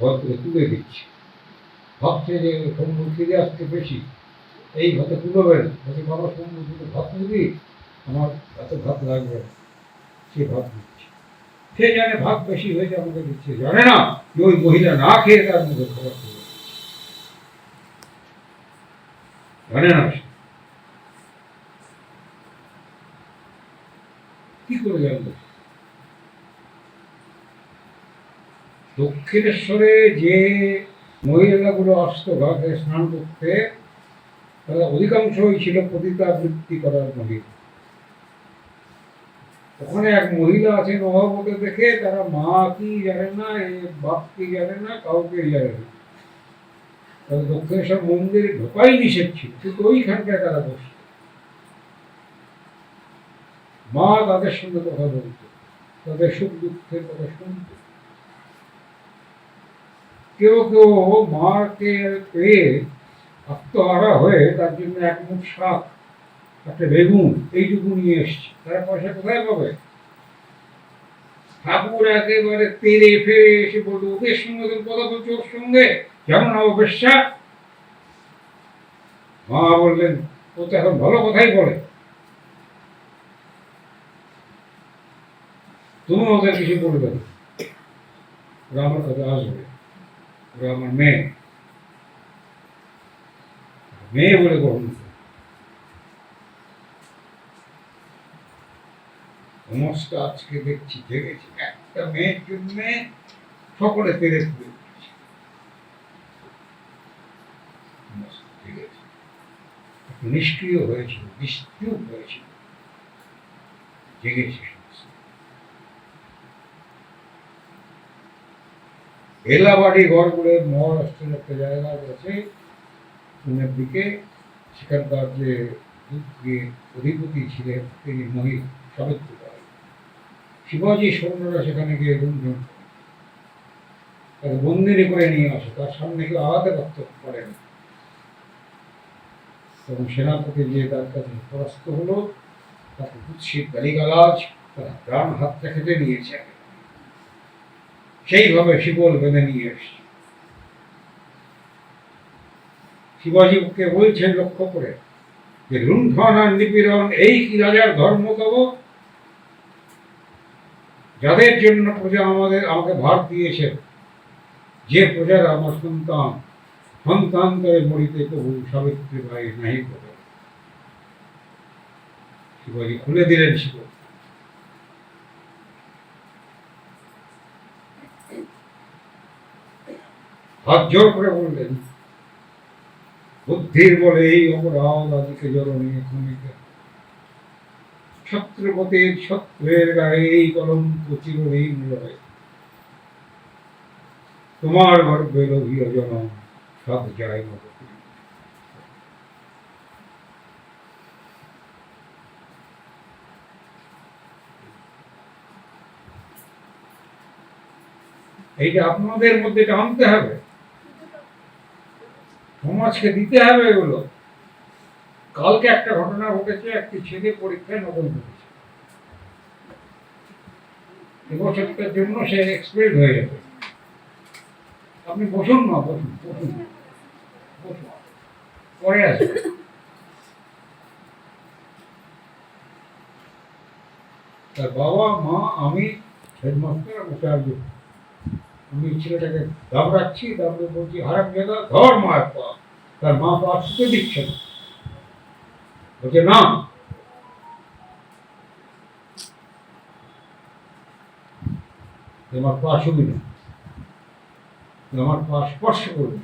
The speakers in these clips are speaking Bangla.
ভাবছে তুলে দিচ্ছে। ভাবছে যে ফিরে আসতে বেশি এই ভাতে তুলবে না বলছে, বাবা শম্ভু ভাত দিবি আমার এত ভাত লাগবে সে ভাত দিচ্ছে। সে জানে ভাত বেশি হয়েছে আমাকে দিচ্ছে, জানে না যে ওই মহিলা না খেয়ে তার মুখে খাবার তুলে জানে না কি করে জানবে? দক্ষিণেশ্বরে যে মহিলাগুলো আসতো ঘাটে স্নান করতে, তারা অধিকাংশই ছিল পতিতাবৃত্তি করার মহিলা। ওখানে এক মহিলা আছেন অভাবকে দেখে তারা মা কি জানে না বাপ কি জানে না, কাউকে জানে না। তাদের দক্ষিণেশ্বর মন্দিরে ঢোকাই নিষেধ ছিল, কিন্তু ওইখানটায় তারা বসত মা তাদের সঙ্গে কথা বলতো, তাদের সুখ দুঃখের কথা শুনতো। কেউ কেউ মাকে পেয়ে আত্মহারা হয়ে তার জন্য এক মুখ শাক, একটা বেগুন, এইটুকু নিয়ে এসছে। তারা পয়সা কোথায় পাবে? ঠাকুর একেবারে তেরে ফেরে এসে বলতো ওদের সঙ্গে তুমি কথা বলছো? ওর সঙ্গে? যেমন অবশ্যা মা বললেন, ও তো এখন ভালো কথাই বলে। তুমি ওদের কিছু বলবে না। আমার কাছে আসবে। ওরা আমার মেয়ে মেয়ে বলে গ্রহণ সমস্ত আজকে দেখছি জেগেছি একটা মেয়ের জন্য সকলে। সমস্ত জেগেছে। নিষ্ক্রিয় হয়েছিল হয়েছিল জেগেছে সমস্ত ঘর গড়গুড়ে মহারাষ্ট্রের একটা জায়গা আছে। পুনের দিকে সেখানকার যে অধিপতি ছিলেন, তিনি মহিলা সাবিত্রী বাই শিবাজি সৈন্যরা সেখানে গিয়ে করে। তাকে বন্দিনী করে নিয়ে আসে। তার সামনে কেউ আলাদা করতে করেন তখন সেনাপতি যে তার কাছে পরাস্ত হলো। তাকে কুৎসিত গালিগালাজ, তার প্রাণ হাতটা খেতে নিয়েছে। সেইভাবে শিকল বেঁধে নিয়ে এসছে। শিবাজীকে বলছেন লক্ষ্য করে যে লুণ্ঠন আর নিপীড়ন, এই কি রাজার ধর্ম তব? যাদের জন্য প্রজা আমাদের, আমাকে ভার দিয়েছেন, যে প্রজার আমার সন্তান সন্তান করে মরিতে প্রভু সাবিত্রী ভাই নাহি করে শিবাজী খুলে দিলেন শিব হাত জোর করে বললেন, বুদ্ধির বলে এই অপরাধ আদিকে জরণী ক্ষণিকা ছত্রপতির ছত্রের গায়ে এই কলঙ্ক চিরহীন রয়ে। তোমার গর্বে লোভীয় জন সব যায় মত এইটা আপনাদের মধ্যে এটা আনতে হবে। সমাজকে দিতে হবে এগুলো। কালকে একটা ঘটনা ঘটেছে, একটি ছেলে পরীক্ষায় নকল করেছে এবছরটার জন্য সে এক্সপেক্ট হয়ে যাবে আপনি বসুন না বসুন বসুন। বসুন পরে আসবে। তার বাবা, মা, আমি হেডমাস্টার আসবে আমি ছেলেটাকে দাবড়াচ্ছি দাবড়ে বলছি হারাম জায়গা ধর মায়ের পা। তার মা পা ছুটে দিচ্ছে না বলছে, না। তোমার পা ছুবি না আমার পা স্পর্শ করবি।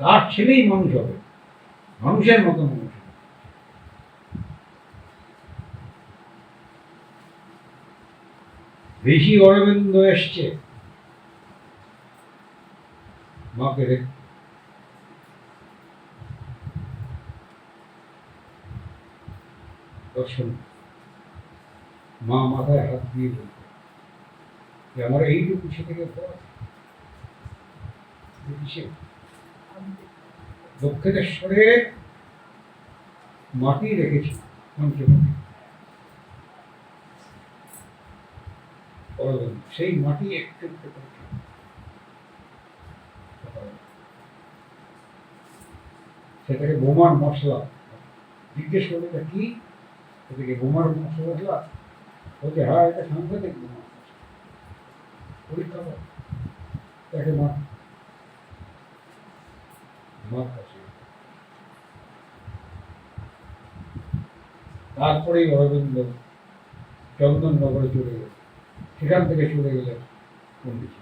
তার ছেলেই মানুষ হবে। মানুষের মতো মানুষ হবে। ঋষি অরবিন্দ এসছে। মাকে দেখ দর্শন। মা মাথায় হাত দিয়ে বলতো যে আমার এইটুকু সে থেকে পড়া কিসে দক্ষিণেশ্বরে মাটি রেখেছি পঞ্চমাটি সেই মাটি একটু সেটাকে বোমার মশলা জিজ্ঞেস করলে এটা কি? সেটাকে বোমার মশলা বলছে হ্যাঁ এটা সাংঘাতিক বোমা পরীক্ষা কর তাকে মার তারপরেই অরবিন্দ চন্দননগরে চলে গেল। সেখান থেকে চলে গেলেন পন্ডিত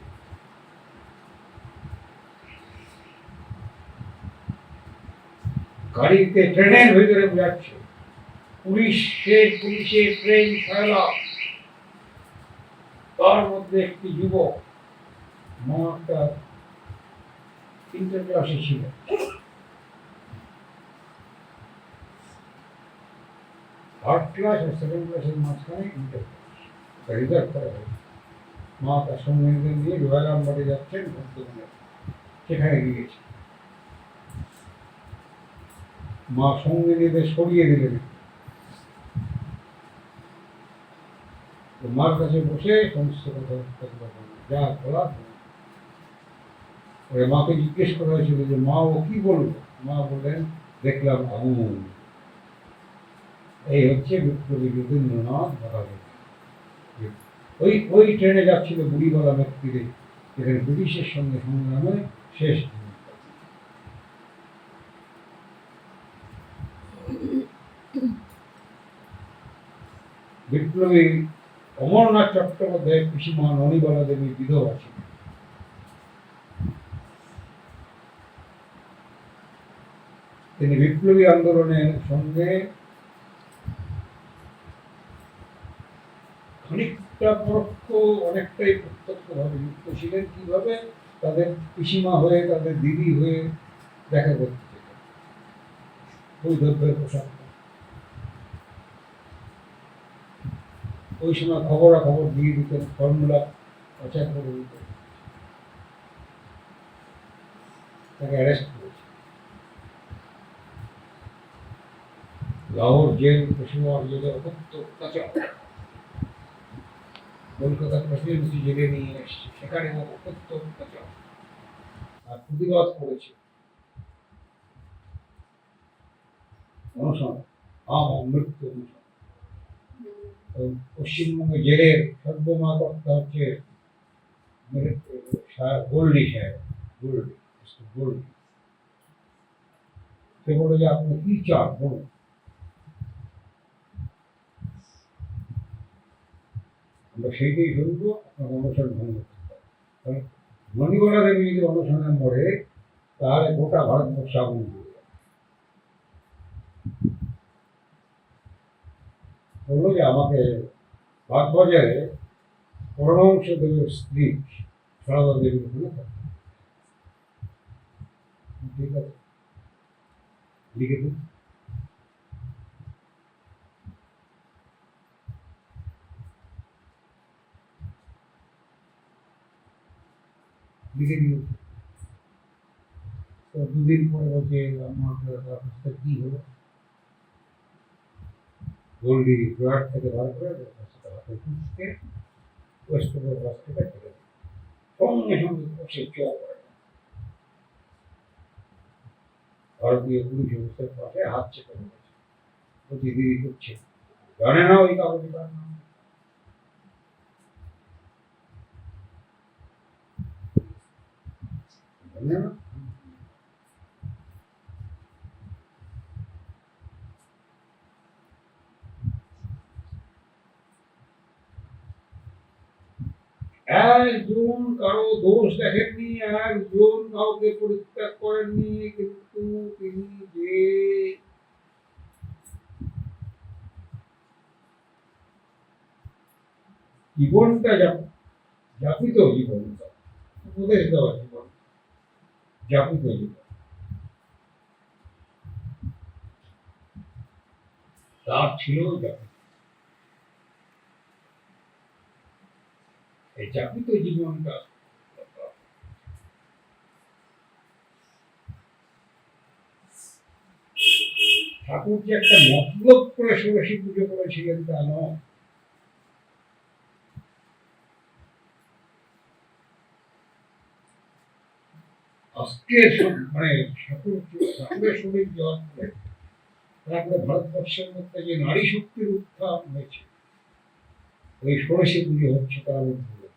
গাড়িতে ট্রেনের ভিতরে যাচ্ছে পুলিশের পুলিশের ট্রেন খেলা তার মধ্যে একটি যুবক মাটা ইন্টার ক্লাসে ছিল থার্ড ক্লাস আর সেকেন্ড ক্লাসের মাঝখানে ইন্টার ক্লাস রিজার্ভ করা হয়েছে মা তার সঙ্গে নিয়ে রয়্যাল বাড়ি যাচ্ছেন সেখানে গিয়েছে। মা সঙ্গে নিয়ে সরিয়ে দিলেন। মার কাছে বসে সমস্ত কথা যা বলার বললেন। মাকে জিজ্ঞেস করা হয়েছিল যে, মা, ও কি বলল? মা বললেন, দেখলাম আগুন। এই হচ্ছে বিপ্লবী রবীন্দ্রনাথ বরাবর। ওই ওই ট্রেনে যাচ্ছিল বুড়িগলা ব্যক্তিদের। যেখানে ব্রিটিশের সঙ্গে সংগ্রামে শেষ বিপ্লবী অমরনাথ চট্টোপাধ্যায় পিসিমা ননিবালা দেবীর বিধবা ছিলেন তিনি বিপ্লবী আন্দোলনের সঙ্গে পরোক্ষ অনেকটাই প্রত্যক্ষভাবে যুক্ত ছিলেন। কীভাবে? তাদের পিসিমা হয়ে, তাদের দিদি হয়ে দেখা করতে। বৈধব্যের পোশাক। ওই সময় খবরাখবর দিয়ে দিতেন, ফর্মুলা প্রচার করে দিতেন। তাকে অ্যারেস্ট করেছে। লাহোর জেল পেশোয়ার জেলে অত্যন্ত অত্যাচার। কলকাতা প্রেসিডেন্সি জেলে নিয়ে এসছে সেখানে অত্যন্ত আর প্রতিবাদ করেছে অনশন আম মৃত্যু অনশন পশ্চিমবঙ্গে জেলের সর্বমা কর্তা হচ্ছে গোল্ডি সাহেব গোল্ডি গোল্ডি সে বলে যে আপনি কি চান বলুন। আমরা সেইটাই শুনব আপনার অনশন ভঙ্গ করতে কারণ মণিগড়া দেবী যদি অনশনে মরে তাহলে গোটা ভারতবর্ষ আগুন। বলল যে আমাকে বাগবাজারে পরমাংশ দেবের স্ত্রী সারদা দেবীর ওখানে ঠিক আছে? লিখে দিন। লিখে তো দুদিন পরে বলছে, আমার অবস্থা কি হলো? গোল্ডি ড্রয়ার থেকে বার করে সেটা হাতে খুঁজতে ওয়েস্ট বেঙ্গল বাস থেকে দিল। সঙ্গে সঙ্গে বসে চোখ ভারতীয় পুলিশ অফিসের পাশে হাত চেপে বলছি। দিদি করছে জানে না ওই কাগজে কার নাম। জানে একজন কারও দোষ দেখেননি একজন কাউকে পরিত্যাগ করেননি, কিন্তু তিনি যে জীবনটা যাপিত জীবনটা, উপদেশ দেওয়া জীবন। যাপিত জীবন তার ছিল যাপিত এই যাপিত জীবনটা ঠাকুর যে একটা মতলব করে ষোড়শী পুজো করেছিলেন, তা নয়। আজকের সব- মানে তারপরে ভারতবর্ষের মধ্যে যে নারী শক্তির উত্থান হয়েছে, ওই ষোড়শী পুজো হচ্ছে তার উদ্যোগে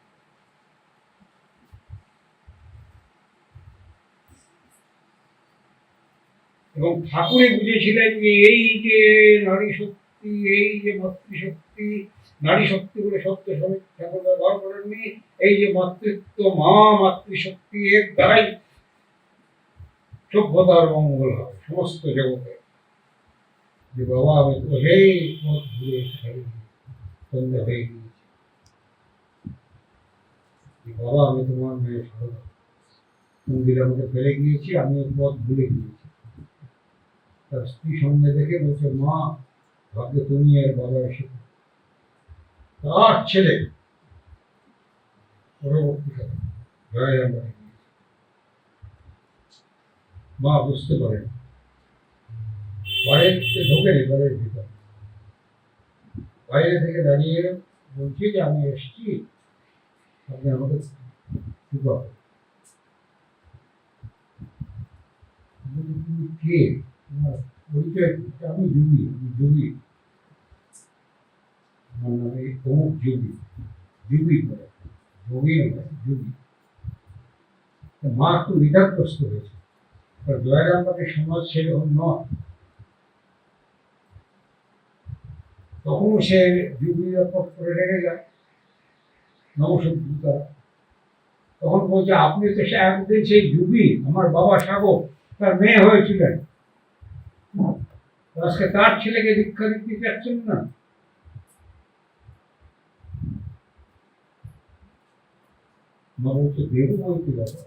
এবং ঠাকুরে বুঝেছিলেন যে এই যে নারী শক্তি, এই যে মাতৃশক্তি, নারী শক্তি বলে শব্দ সবাই ঠাকুর ব্যবহার করেননি, এই যে মাতৃত্ব, মা মাতৃশক্তি, এর দ্বারাই সভ্যতার মঙ্গল হবে সমস্ত জগতে। যে বাবা আমি তো পথ ঘুরে সন্ধ্যা হয়ে গিয়েছে। বাবা আমি তোমার মেয়ে সরলা মন্দিরে আমাকে ফেলে গিয়েছি, আমি পথ ভুলে গিয়েছি। তার স্ত্রী সঙ্গে দেখে বলছে, মা ভাবলে তুমি আর বাবা এসে তার ছেলে পরবর্তীকালে জয় রাম। মা বুঝতে পারেন বাড়িতে ঢোকেনি বাড়ির ভিতর। বাইরে থেকে দাঁড়িয়ে বলছি যে, আমি এসেছি। আপনি আমাকে কে? আমি যোগী আমি যোগী। আমার অমুক যোগী যোগী বলে। যোগী তো মা একটু দ্বিধাগ্রস্ত হয়েছে। আর জয়রামবাটির সমাজ সেরকম নয় তখন সে যুগী রকম করে রেখে যায় নবসভ্যতা তখন বলছে আপনি তো সে একদিন সেই যুগী আমার বাবা সাগর তার মেয়ে হয়েছিলেন তো আজকে তার ছেলেকে দীক্ষা দিতে চাচ্ছেন না মা বলছে দেবো বলতে বাবা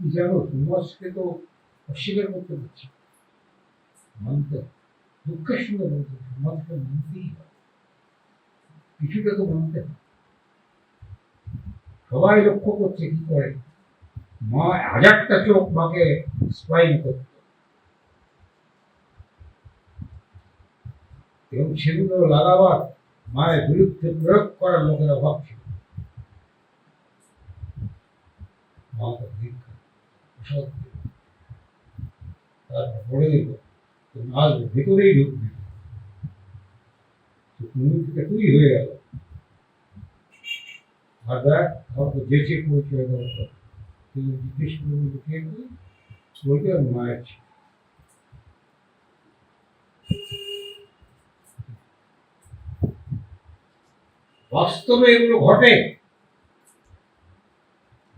সমাজকে তো অস্বীকার করতে পারছি। মানতে দুঃখের সঙ্গে বলতে মানতেই হবে কিছুটা তো মানতে হবে সবাই লক্ষ্য করছে কি করে মা হাজারটা চোখ মাকে স্পাইন করত এবং সেগুলো লাগাবার মায়ের বিরুদ্ধে প্রয়োগ করার লোকের অভাব ছিল মা তো দীক্ষা ভেতরেই ঢুকবে তুই হয়ে গেল আর দেখ পরিচয় দরকার জিজ্ঞেস বলতে আমি মায়ের। বাস্তবে এগুলো ঘটে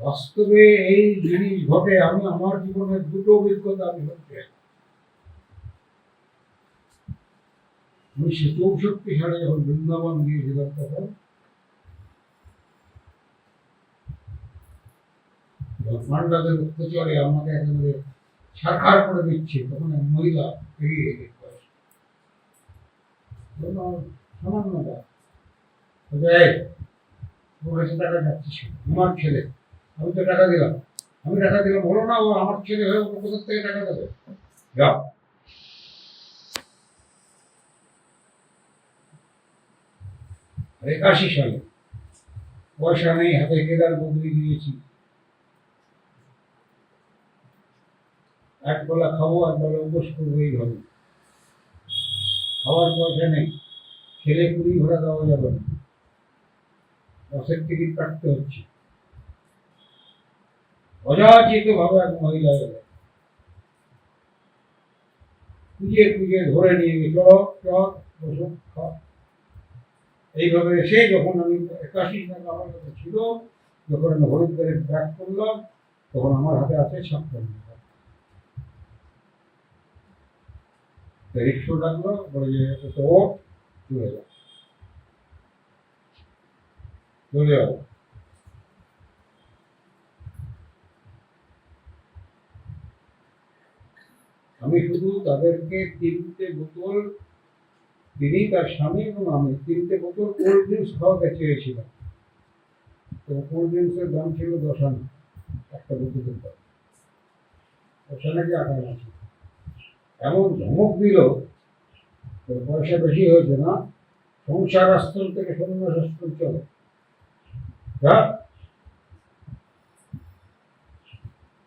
বাস্তবে এই জিনিস ঘটে আমি আমার জীবনের দুটো অভিজ্ঞতা আমি হচ্ছে উনিশশো চৌষট্টি সালে যখন বৃন্দাবন গিয়েছিলাম তখন পাণ্ডাদের অত্যাচারে আমাকে একেবারে ছাড়খার করে দিচ্ছে তখন এক মহিলা এগিয়ে। বলল, সামান্য ব্যাপার।" ওর কাছে টাকা যাচ্ছিস আমার ছেলে আমি তো টাকা দিলাম। আমি টাকা দিলাম। বলো না, ও আমার ছেলে হয়ে ওকে কোথা থেকে টাকা দেবে? যাও। একাশি সালে পয়সা নেই, হাতে কেদার বদলি দিয়েছি। এক বেলা খাব এক বেলা উপোস করব এইভাবে খাওয়ার পয়সা নেই। ছেলে পুরি ঘোরা দেওয়া যাবে না। বাসের টিকিট কাটতে হচ্ছে। অযাচিত ভাবে এক মহিলা এলো। খুঁজে খুঁজে ধরে নিয়ে গিয়ে চলো, চল খাও এইভাবে এসে যখন আমি একাশি টাকা আমার কাছে ছিল, যখন আমি হরিদ্বারে ব্যাক করলাম, তখন আমার হাতে আছে টাকা। রিক্সা ডাকলো বলে যে তো চলে যাও। চলে যাও। আমি শুধু তাদেরকে তিনটে বোতল তিনি তার স্বামী এবং আমি তিনটে বোতল কোল্ড ড্রিঙ্কস খাওয়াতে চেয়েছিলাম তো কোল্ড ড্রিঙ্কসের দাম ছিল দশ আনা একটা বোতলের দাম দশ আনা কি আট আনা ছিল। এমন ধমক দিল পয়সা বেশি হয়েছে না, সংসার আশ্রম থেকে সন্ন্যাস আশ্রম চলে।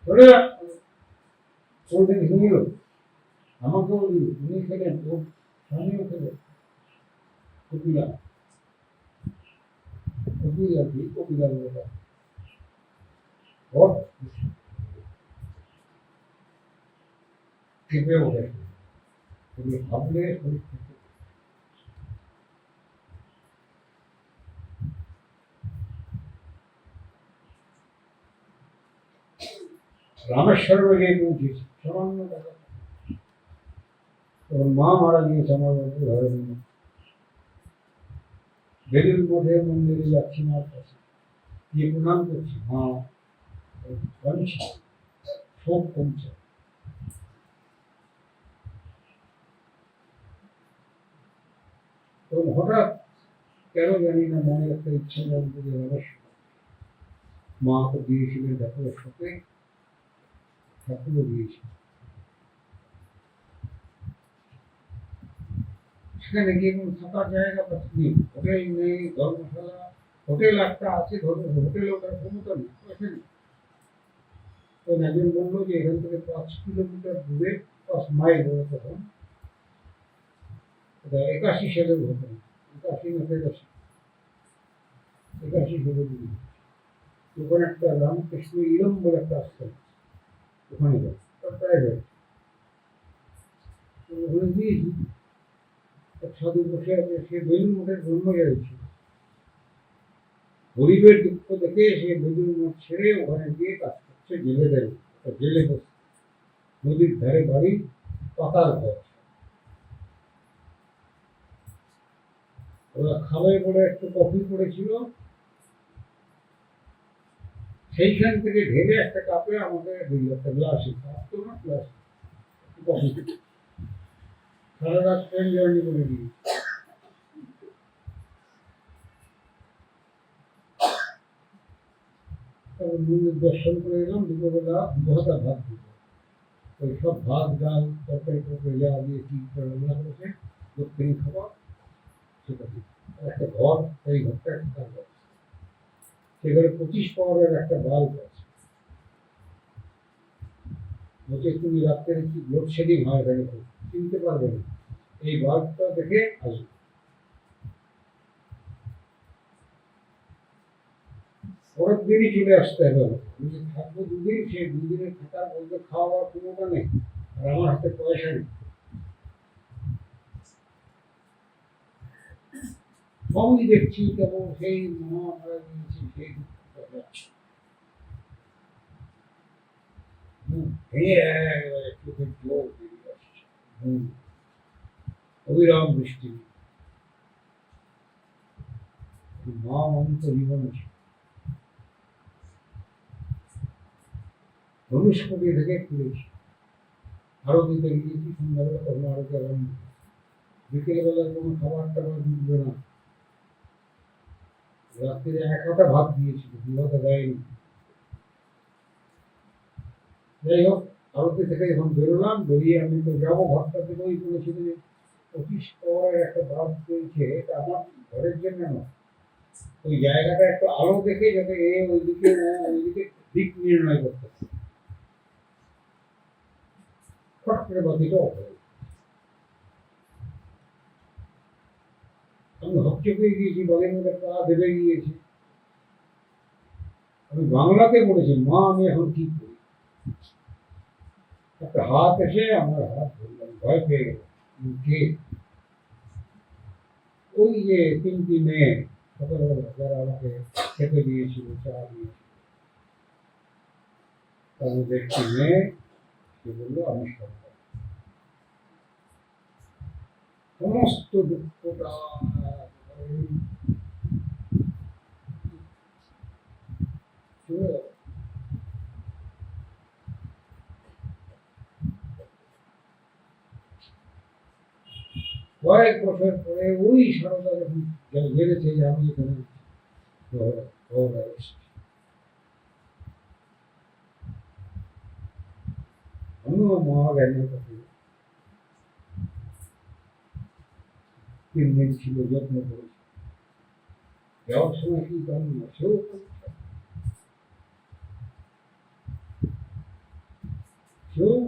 চলে যা। কোল্ড ড্রিঙ্কস আমাকেও উনি খেলেন ওর স্বামীও খেলেন কপিলা কপিলা কি? কপিলা বলে কেঁপে ওঠে তুমি ভাবলে রামেশ্বরে গিয়ে পৌঁছেছি। সামান্য টাকা তখন মা মারা গিয়েছে আমার ঘরে নিয়ে বেলুর মঠের মন্দিরে যাচ্ছি মার কাছে। গিয়ে প্রণাম করছি, মা কমছে শোক কমছে হঠাৎ কেন জানি না মনে একটা ইচ্ছা মা দিয়েছিলেন ঠাকুরের সাথে, ঠাকুরও দিয়েছিলেন সেখানে গিয়ে কোনো থাকার জায়গা নেই। হোটেল নেই, ধর্মশালা, হোটেল একটা আছে, ধর্ম হোটেল ওটার ক্ষমতা নেই পয়সা তো একজন বলল যে এখান থেকে পাঁচ কিলোমিটার দূরে, পাঁচ মাইল হবে তখন একাশি সালের ঘটনা একাশি না একাশি একাশি সালের ওখানে একটা রামকৃষ্ণ ইলম বলে একটা আশ্রম ওখানে যায় প্রাইভেট ওখানে দিয়েছি সাধু বসে আছে সে বেলুন মঠের গরিবের দুঃখ দেখে সে বেলুন মঠ ছেড়ে ওখানে গিয়ে কাজ করছে জেলে নদীর ধারে বাড়ি পাতার ঘর ওরা খাবে বলে একটু কফি করেছিল সেইখান থেকে ঢেলে একটা কাপে আমাকে দিল একটা গ্লাসে না গ্লাস কফি। সারা রাত ট্রেন জার্নি করে দিই তারপর মন্দির দর্শন করে এলাম, দুপুরবেলা দুহাতা ভাত দিল। ওই সব ভাত ডাল, তরকারি, টরকারি যা দিয়ে কি রান্না করেছে, দক্ষিণী খাবার, সেটা একটা ঘর সেই ঘরটা একটা থাকবে সেখানে পঁচিশ পাওয়ারের একটা বাল্ব আছে। বলছে, তুমি রাত্রে কি লোডশেডিং হয় এখানে চিনতে পারবে। না এই বাল্বটা দেখে আসবে। পরের দিনই চলে আসতে হবে। আমি যে থাকব দুদিন থাকার মধ্যে খাওয়া নেই। আর আমার হাতে পয়সা নেই। সবই দেখছি কেবল সেই মা মারা গিয়েছি সেই ভেঙে একেবারে চোখের। অবিরাম বৃষ্টি মা অন্ত জীবনে ছিল ধনুষ্কটি থেকে ফিরেছি আরও দিতে গিয়েছি সন্ধ্যাবেলা তখন আরও কেমন বিকেলবেলা কোনো খাবার টাবার জুটবে না। রাত্রে এক হাতা ভাত দিয়েছিল দু হাতা দেয়নি। যাই হোক আরতি থেকে যখন বেরোলাম, বেরিয়ে আমি তো যাব, ঘরটা থেকে ওই যে একটা এটা আমার ঘরের জন্য না ওই জায়গাটা আলো দেখে যাতে এ ওইদিকে ওইদিকে দিক নির্ণয় করতে আমি হকচকে গিয়েছি বাগের মধ্যে পা দেবে গিয়েছি। আমি বাংলাতে বলেছি মা আমি এখন কি করি? একটা হাত এসে আমার হাত ধরলাম ভয় পেয়ে গেল আমি কে ওই যে তিনটি মেয়ে সকালবেলা যারা আমাকে খেতে দিয়েছিল চা দিয়েছিল তার মধ্যে একটি মেয়ে সে বলল আমি সরকার সমস্ত দুঃখটা এই চলে গেল। কয়েক বছর পরে ওই সারদা যখন জে- জেনেছে যে আমি এখানে শহরে- শহরে এসেছি আমিও মা জ্ঞানের কাছে তিন দিন ছিল, যত্ন করেছি। যাওয়ার সময় কি জানি না, সেও করছে। সেও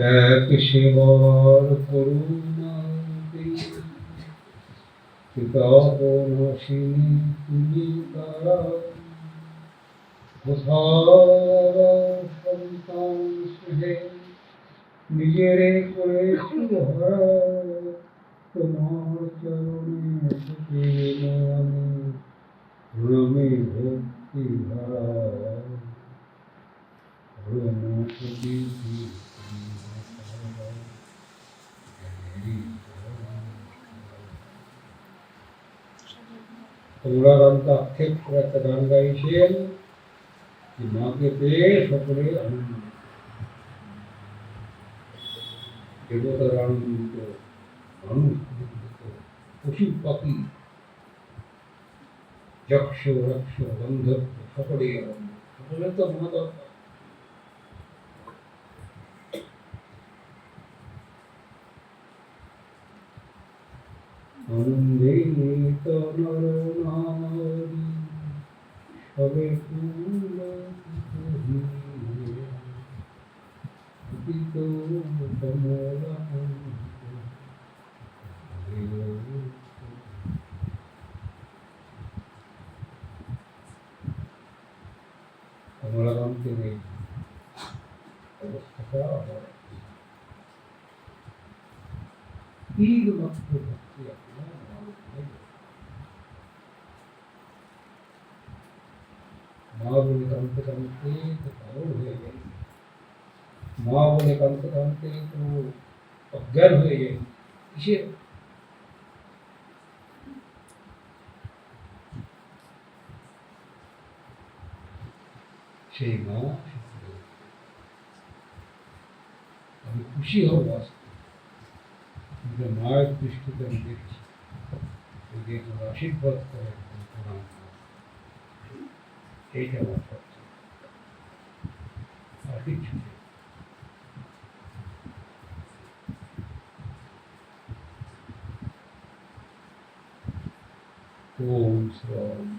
এক শিবর করুণা পিতাবনসিনী তুমি তারা সন্তান নিজের করে সুভরা কমলাকান্ত আক্ষেপ করে একটা গান গাইছেন যে মাকে পেয়ে সকলে আনন্দ দেবতার আনন্দিত মানুষ আনন্দিত পশু পাখি যক্ষ রক্ষ গন্ধর্ব সকলেই আনন্দ সকলে তো মা দরকার আনন্দে তো নর নারী সবে ফুল অতীত কমলা কমলাকান্তের এই অবস্থাটা আমার তিন মাত্র ভক্তি আপনার মা বলে কাঁদতে কাঁদতে তো পাগল হয়ে গেল মা বলে কাঁদতে কাঁদতে তো অজ্ঞান গেল কিসে সেই মা আমি খুশি হব আসতে কিন্তু মায়ের দৃষ্টিতে আমি দেখছি যদি আশীর্বাদ করে। এইটা আমার সবচেয়ে আর কিচ্ছু নেই। ওম শ্রম